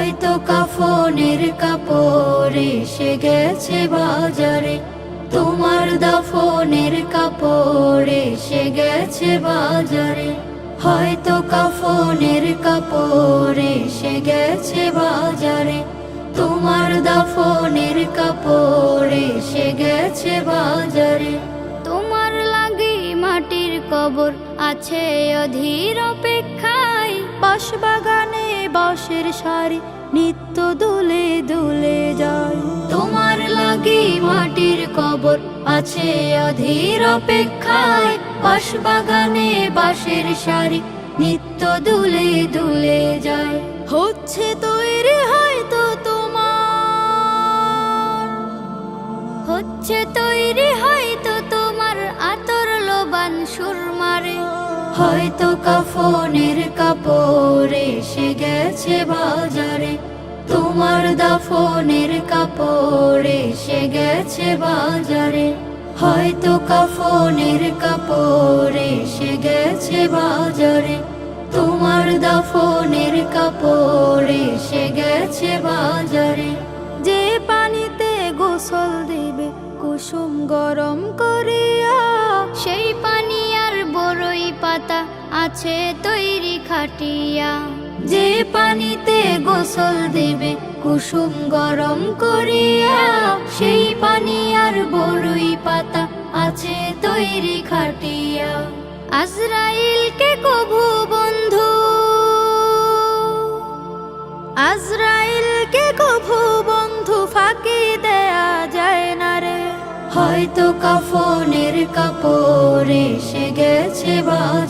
হয়তো কাফনের কাপড় এসে গেছে বাজারে। তোমার দাফনের কাপড় এসে গেছে বাজারে। হয়তো কাফনের কাপড় এসে গেছে বাজারে। তোমার দাফনের কাপড় এসে গেছে বাজারে। তোমার লাগে মাটির কবর আছে অধীর অপেক্ষায় বাঁশ বাগানে বাঁশের সারি নিত্য দুলে দুলে যায়। তোমার লাগি মাটির কবর আছে অধীর অপেক্ষায়। বাঁশ বাগানে বাঁশের সারি নিত্য দুলে দুলে যায়। হচ্ছে তৈরি হয়তো কাফনের কাপড় এসে গেছে বাজারে। তোমার দাফনের কাপড় এসে গেছে বাজারে। হয়তো কাফনের কাপড় এসে গেছে বাজারে। তোমার দাফনের কাপড় এসে গেছে বাজারে। যে পানিতে গোসল দেবে, কুসুম গরম করিয়া আছে তৈরি খাটিয়া। যে পানিতে গোসল দেবে, কুসুম গরম করিয়া, সেই পানি আর বড়ই পাতা আছে তৈরি খাটিয়া। আজরাইলকে কভু বন্ধু, আজরাইলকে কভু বন্ধু, ফাঁকি দেয়া যায় না রে। হয়তো কাফনের কাপড় এসে গেছে তোমার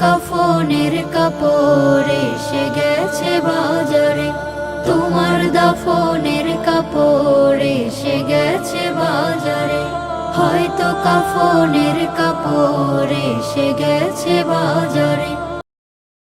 কাফনের কাপড় এসে গেছে বাজারে। তোমার দাফনের কাপড় এসে গেছে বাজারে। হয়তো কাফনের কাপড় এসে গেছে বাজারে।